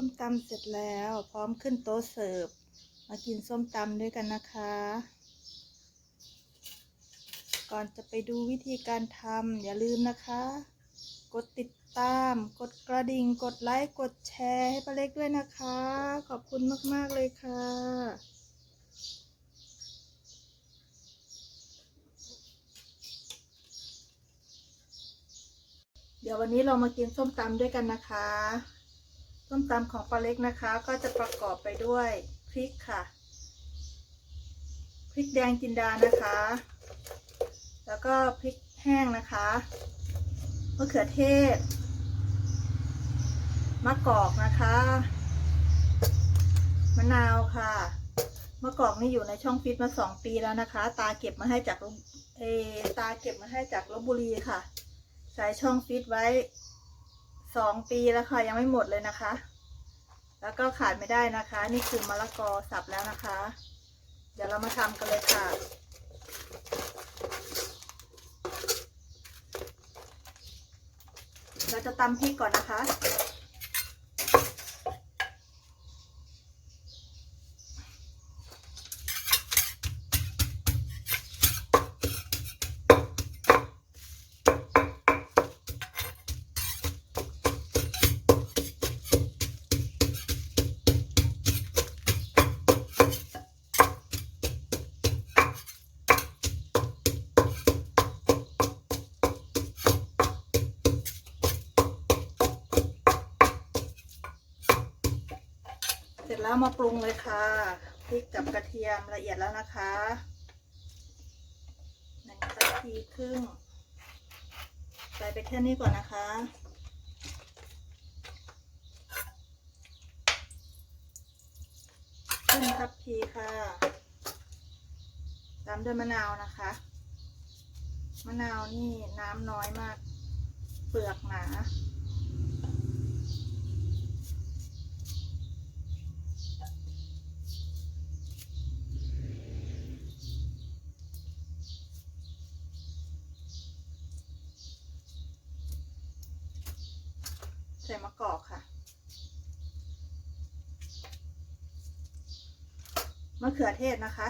ส้มตำเสร็จแล้ว พร้อมขึ้นโต๊ะเสิร์ฟ มากินส้มตำด้วยกันนะคะ ก่อนจะไปดูวิธีการทำอย่าลืมนะคะ กดติดตาม กดกระดิ่ง กดไลค์ กดแชร์ให้ป้าเล็กด้วยนะคะ ขอบคุณมาก ๆ เลยค่ะเดี๋ยววันนี้เรามากินส้มตำด้วยกันนะคะ ส้มตำของป้าเล็กนะคะ ก็จะประกอบไปด้วยพริกค่ะ พริกแดงจินดานะคะ แล้วก็พริกแห้งนะคะมะเขือเทศ มะกอกนะคะ มะนาวค่ะ มะกอกนี่อยู่ในช่องฟิตมาสองปีแล้วนะคะ ตาเก็บมาให้จากเอตาเก็บมาให้จากลบบุรีค่ะ ใส่ช่องฟิตไว้ สองปีแล้วค่ะยังไม่หมดเลยนะคะ แล้วก็ขาดไม่ได้นะคะ นี่คือมะละกอสับแล้วนะคะ เดี๋ยวเรามาทำกันเลยค่ะเราจะตำพริกก่อนนะคะ แล้วมาปรุงเลยค่ะพริกกับกระเทียมละเอียดแล้วนะคะหนึ่งนาทีครึ่งใส่ไปแค่นี้ก่อนนะคะครึ่งทัพพีค่ะ ตามด้วยมะนาวนะคะ มะนาวนี่น้ำน้อยมาก เปลือกหนา ใส่มะกอกค่ะ มะเขือเทศนะคะ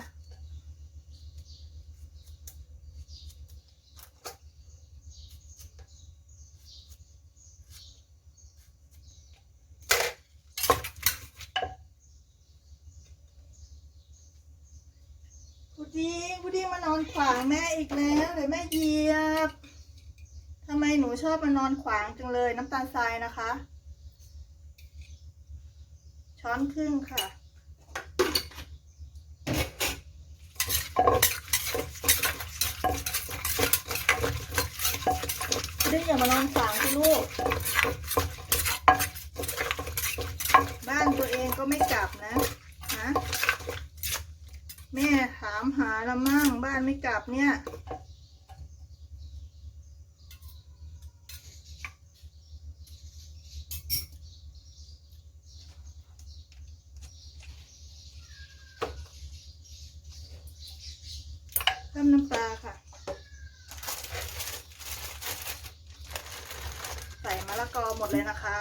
พุดดิ้งพุดดิ้งมานอนขวางแม่อีกแล้วเดี๋ยวแม่เหยียบ ทำไมหนูชอบมานอนขวางจังเลยน้ำตาลทรายนะคะ ช้อนครึ่งค่ะพุดดิ้งอย่ามานอนขวางสิลูก บ้านตัวเองก็ไม่กลับนะฮะแม่ถามหาละมั่งบ้านไม่กลับเนี่ยิ่มน้ำปลาค่ะ ใส่มะละกอหมดเลยนะคะ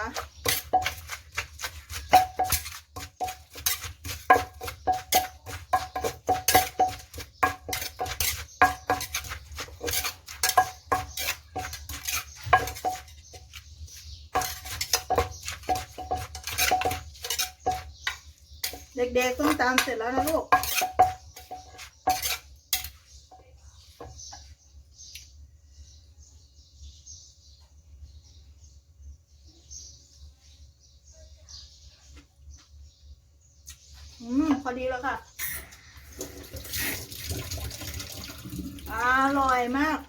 เด็กๆต้องตามเสร็จแล้วนะลูก อืมพอดีแล้วค่ะ อร่อยมาก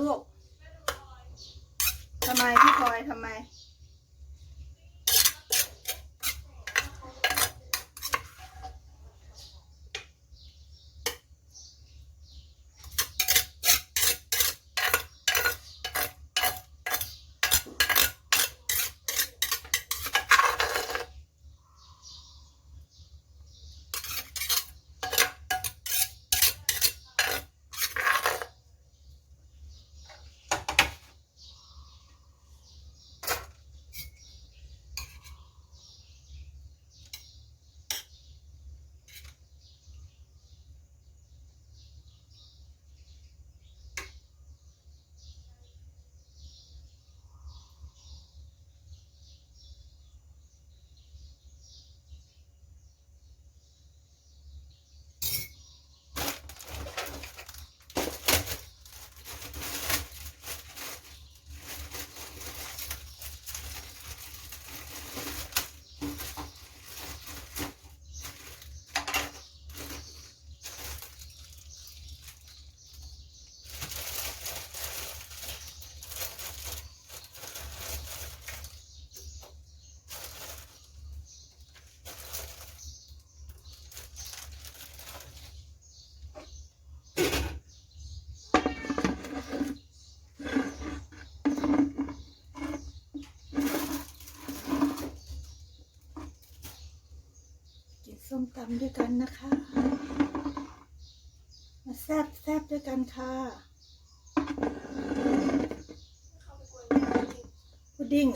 ลูกทำไมพี่พลอยทำไม อำด้วยกันนะคะ มาแซบแซบด้วยกันค่ะพุดดิ้ง